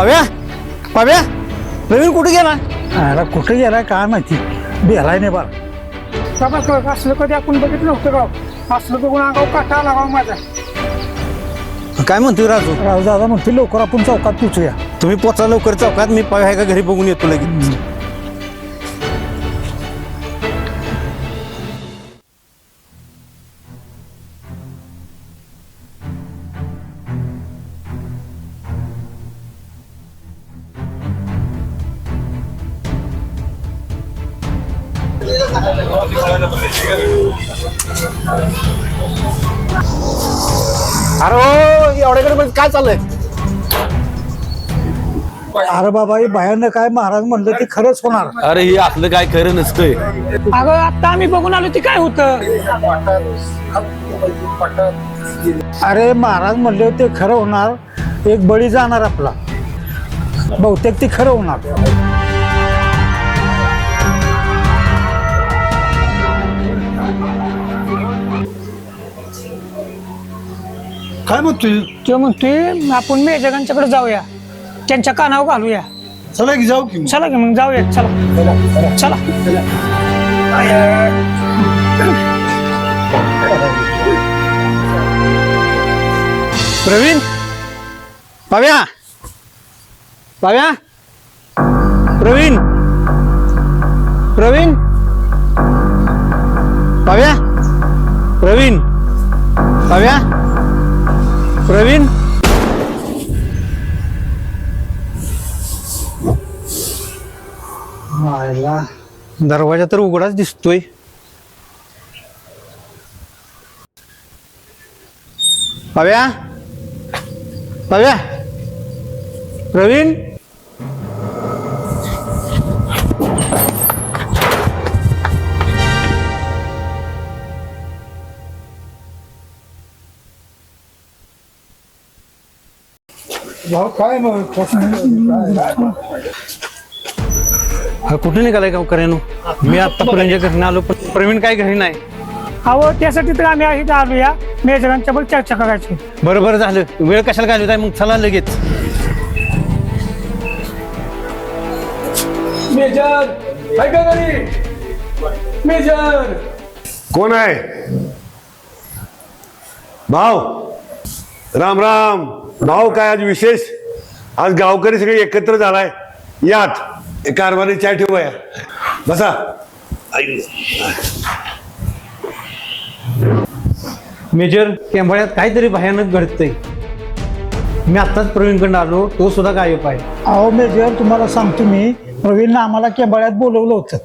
पव्या पव्या नवीन कुठे गेला? अरे कुठे गेलाय काय माहिती? बेलाय नाही बाबा क- असलं कधी आपण बघितलं नव्हतं गाव असलं बघून अंगाव काटा आला गाव माझा. काय म्हणतोय राजू? राहू दादा म्हणते लवकर आपण चौकात पोचूया तुम्ही पोचा लवकर चौकात मी पव्या आहे का घरी बघून येतो लगेच. अरे हो एवढ्याकडे काय चाललंय? अरे बाबा हे बाहेरनं काय महाराज म्हणलं ते खरंच होणार. अरे हे असलं काय खरं नसतंय. अगं आता आम्ही बघून आलो ती काय होतं? अरे महाराज म्हणले ते खरं होणार. एक बळी जाणार आपला. बहुतेक ते खरं होणार. काय म्हणतोय तो म्हणतोय आपण मेजगांच्याकडे जाऊया त्यांच्या कानावर घालूया चला की जाऊ की चला की मग जाऊया चला चला प्रवीण पव्या पव्या प्रवीण प्रवीण पव्या प्रवीण पव्या प्रवीण? मायला दरवाजा तर उघडाच दिसतोय. पव्या पव्या प्रवीण? काय मग? हा कुठे निघालाय का करेनो? मी आता प्रवीणच्या घरी आलो पण प्रवीण काय घरी नाही. अहो त्यासाठी तर आम्ही इथं आलोया. मेजगांच्या बरोबर चर्चा करायची. बरं बरं झालं. वेळ कशाला घालवत आहे मग चला लगेच. मेजर काय का घरी? मेजर. कोण आहे? भाऊ राम राम. भाऊ काय आज विशेष? आज गावकरी सगळे एकत्र झालाय. यात एक कारभारी चहा ठेवूया. बसा. मेजर केंबाळ्यात काहीतरी भयानक घडतंय. मी आत्ताच प्रवीणकडे आलो तो सुद्धा गायब आहे. अहो मेजर तुम्हाला सांगतो मी. प्रवीणनं आम्हाला केंबाळ्यात बोलवलं होतं.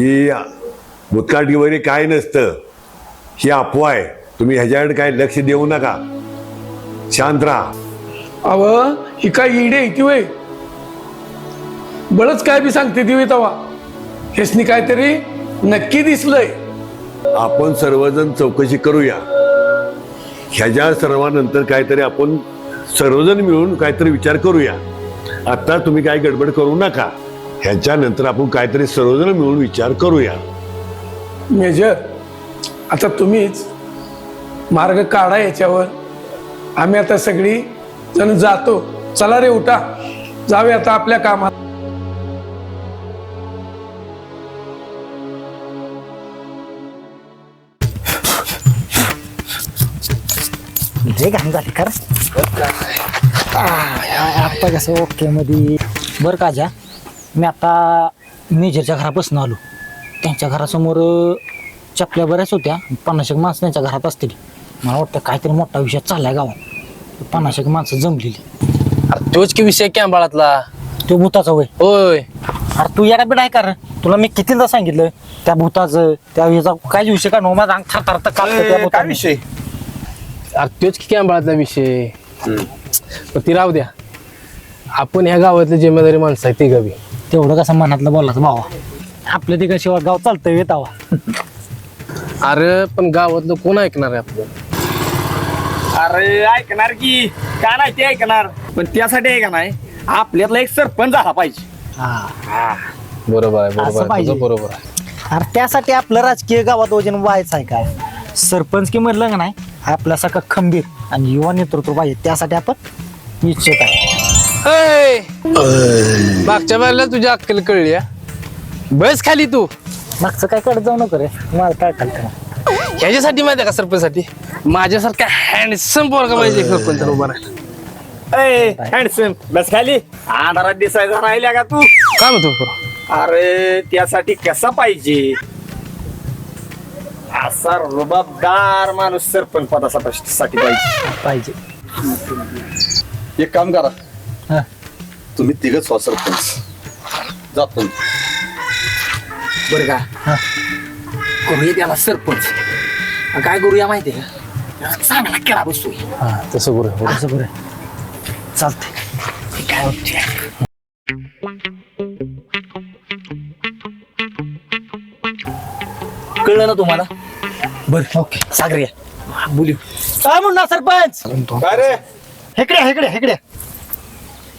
ही भूतकाळ वगैरे काय नसतं. ही अफवा आहे. तुम्ही ह्याच्याकडे काय लक्ष देऊ नका. शांत राहा. अव ही काय इडे ती वय बळच काय बी सांगते ती तवा. हेसनी काहीतरी नक्की दिसलंय. आपण सर्वजण चौकशी करूया. ह्याच्या सर्वानंतर काहीतरी आपण सर्वजण मिळून काहीतरी विचार करूया. आता तुम्ही काय गडबड करू नका. ह्याच्यानंतर आपण काहीतरी सर्वजण मिळून विचार करूया. मेजर आता तुम्हीच मार्ग काढा याच्यावर. आम्ही आता सगळी जण जातो. चला रे उठा. जाऊया आता आपल्या कामात. झाली खरं. आत्ता कसं ओके मध्ये. बरं का ज्या मी आता मेजरच्या घरापासून आलो. त्यांच्या घरासमोर अं, चपल्या बऱ्याच होत्या. पन्नास एक माणसं त्यांच्या घरात असतील. मला वाटतं काहीतरी मोठा विषय चाललाय गावात. पन्नास एक माणसं जमलेली. तोच की विषय कॅम्बाळातला. तो भूताचा वय. होय. अरे तू याला बिडाय कर तुला मी कितीदा सांगितलं त्या भूताचं त्या ह्याचा काय विषय का नो माझा अंग थर थर थर कापतं त्या भूताने. विषय? अरे तोच की कॅम्बाळातला विषय. पण ती राहू द्या. आपण ह्या गावातले जिम्मेदारी माणसं आहे ती गावी. तेवढं कसं मनातलं बोलायचं भावा. आपल्या तिकडे शिवाय गाव चालतंय येतावा अरे पण गावातलं कोण ऐकणार आहे आपलं? अरे ऐकणार की? का नाही ते ऐकणार? पण त्यासाठी आहे का नाही आपल्यातला एक सरपंच झाला पाहिजे. बरोबर आहे असं बरोबर आहे पाहिजे. तुझं बरोबर आहे. अरे त्यासाठी आपलं राजकीय गावात वजन व्हायचं आहे काय? सरपंच की म्हणलं का नाही आपल्यासारखं खंबीर आणि युवा नेतृत्व पाहिजे. त्यासाठी आपण इच्छुक आहे. ऐ! मागच्या वेळेला तुझ्या अक्कल कळली हा? बस खाली तू. मागचं काय कडे जाऊ नको रे. मला काय कळतं ह्याच्यासाठी माहिती आहे का सरपंचसाठी? माझ्यासारखा हँडसम पोरगा पाहिजे सरपंच उभा राहिला हँडसम बस खाली. अंधारात दिसायचा राहिल्या का तू? काय म्हणतो पोरं? अरे त्यासाठी कसा पाहिजे? असा रुबाबदार माणूस सरपंच पदासाठी पाहिजे. पाहिजे. एक काम करा. हा. तुम्ही तिघच व्हा सरपंच जातो बरं का? करूया त्याला सरपंच. आणि काय करूया माहितीये का? चांगला खेळा बसतोय. हा तसं करू असं बरं चालतंय. काय होते कळलं ना तुम्हाला? बरं ओके. सागरिया बोलू. काय म्हणणार सरपंच? इकडे इकडे इकडे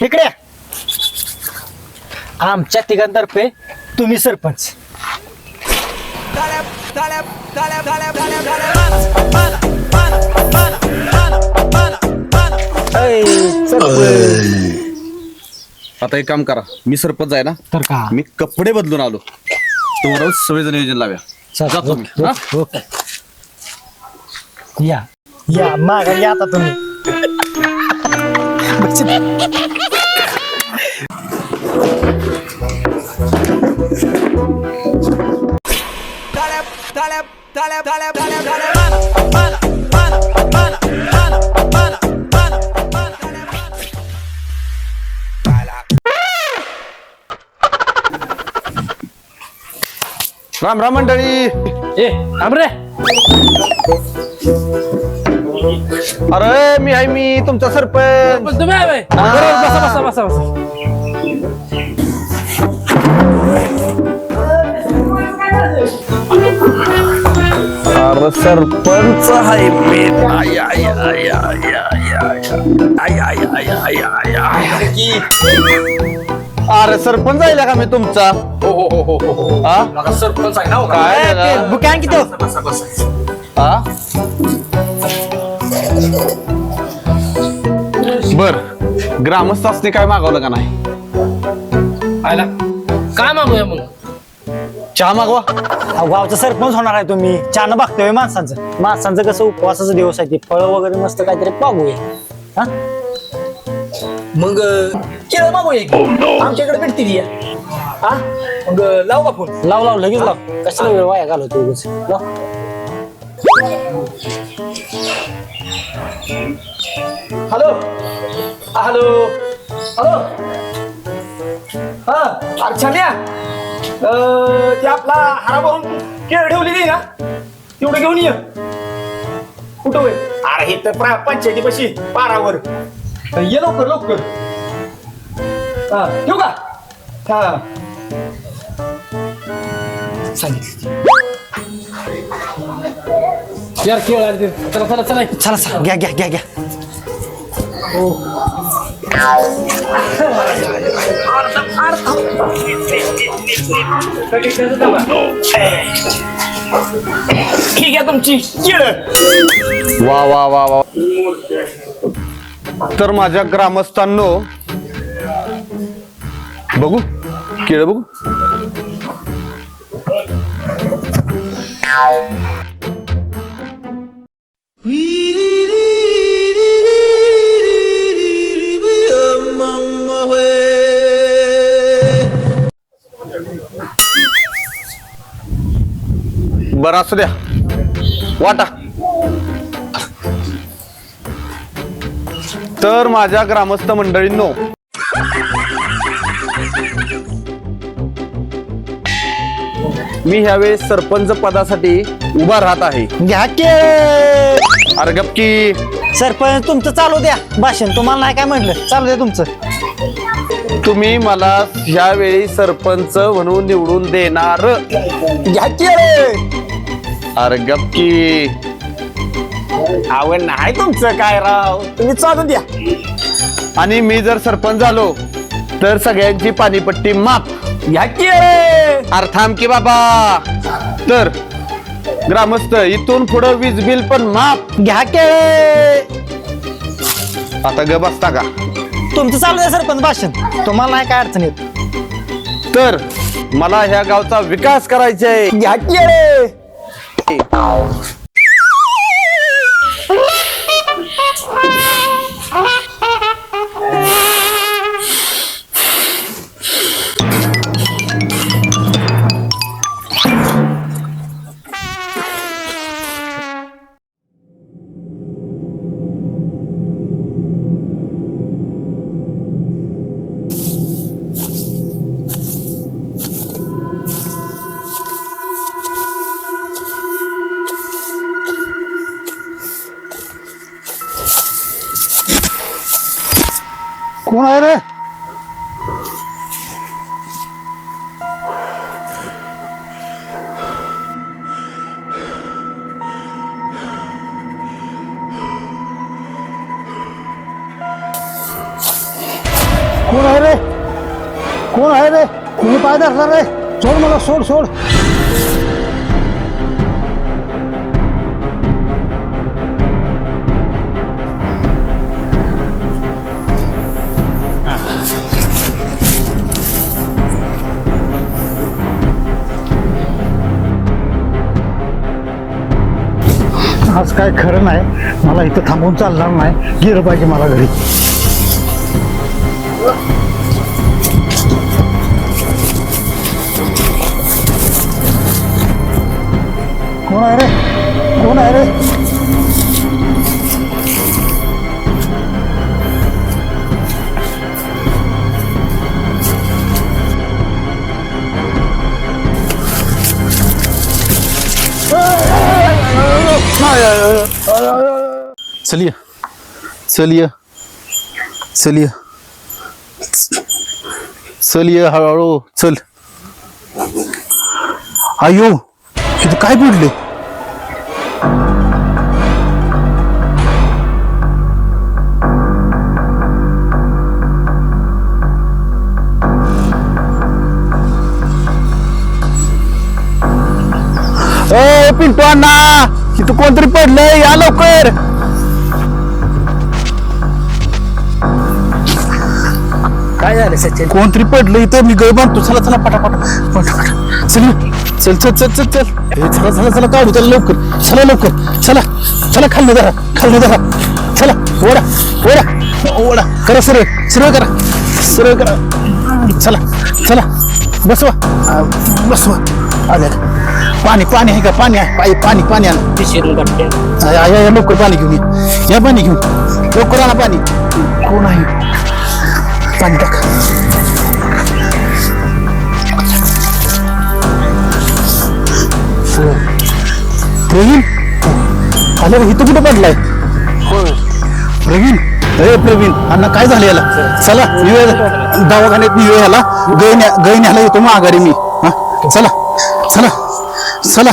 इकडे आमच्या तिघांतर्फे तुम्ही सरपंच. ऐ, सरपंच. आता एक काम करा मी सरपंच आहे ना तर का? मी कपडे बदलून आलो. तुम्हाला सगळेजण नियोजन लाव्या. जातो मी, हा? Okay, okay. या या मागा या आता तुम्ही. राम राम मंडळी. ए आमरे अरे मी आहे मी तुमचा सरपंच. तुम्ही आहे बसा बसा बसा बसा. सरपंच आहे मी आय, आय, आय, आय, आय, आय, आय, आय, आय, आय, आय, आय. अरे सरपंच आहे का मी तुमचा हा? सरपंच आहे ना हो का? काय? बुक्यान किती हो? बसा, बसा. हा? बर ग्रामस्थ असते काय मागवलं का नाही आयला काय मागूया मग चहा मागवा. अहो, गावचा सरपंच होणार आहे तुम्ही. चान बघतोय माणसांचं. माणसांचं कसं उपवासाचा दिवस आहे ते. फळ वगैरे मस्त काहीतरी पाहूया. हा? मग केळ मागूया की? आमच्याकडे भेटतील या. हा? मग लावू का फोन? लाव लाव लगेच लाव. कशाला वेळ वाया घालवतो उगाच? लाव. हॅलो? हॅलो? हॅलो? हा अर्चन्या ते आपला हारा भरून केळ ठेवलेली ना तेवढं घेऊन ये. कुठं होय? अरे हे तर प्रा- पंचायती पशी पारावर. ये लवकर लवकर. हा ठेवू का? हा. सांगितलं. यार खेळ आले ते. चला चला चला. चला चला. घ्या घ्या घ्या घ्या. ठीक आहे तुमची. केळ वा वा वा वा. तर माझ्या ग्रामस्थांनो बघू केळ बघू. बरं असू द्या. वाटा. तर माझ्या ग्रामस्थ मंडळींनो मी ह्यावेळेस सरपंच पदासाठी उभा राहत आहे. घ्या के अरे गपकी सरपंच तुमचं चालू द्या. भाषण तुम्हाला नाही काय म्हटलं. चालू द्या तुमचं. तुम्ही मला ह्यावेळी सरपंच म्हणून निवडून देणार. घ्या के अरे गपकी आवड नाही तुमचं काय राव? तुम्ही चालू द्या. आणि मी जर सरपंच झालो तर सगळ्यांची पाणीपट्टी माफ. घ्या की अरे थांब की बाबा. तर ग्रामस्थ इथून पुढं वीज बिल पण माफ. घ्या के आता ग बसता का? तुमचं चालू द्या सरपंच भाषण. तुम्हाला नाही काय अडचण येत. तर मला ह्या गावचा विकास करायचा आहे घ्या के कोण कोण आहे रे? कोणी पाय धरला रे? सोड मला सोड सोड. आज काय खरं नाही. मला इथं थांबून चालणार नाही. गेलं पाहिजे मला घरी. चलिए चलिए चलिए ये हळूहळू चल. आयो इथं काय पडले ए पिंटू अण्णा इथं कोणतरी पडलंय? या लवकर. काय झालं सचिन? कोणतरी पडलं इथं मी गळ बांधतो चला चला पटापट. पटापट. चल चल चल चल चल चल. हे चला चला चला काढू चला लवकर. चला लवकर. चला चला खाल्लं धरा खाल्लं धरा चला ओढा ओढा. ओढा. करा सरळ सरळ करा. सरळ करा. चला चला. बसवा. बसवा. आले. पाणी पाणी आहे का? पाणी आहे. पाणी पाणी पाणी आणा. या, लवकर पाणी घेऊन या. या पाणी घेऊन. लवकर आणा पाणी. कोण आहे? पाणी टाक प्रवीण अरे इथं कुठं पडलाय? प्रवीण? अरे प्रवीण अण्णा काय झालं याला? चला येऊया दवाखान्यात आला याला. गैन्या गैन्याला येतो माघारी मी हा चला. चला. चला.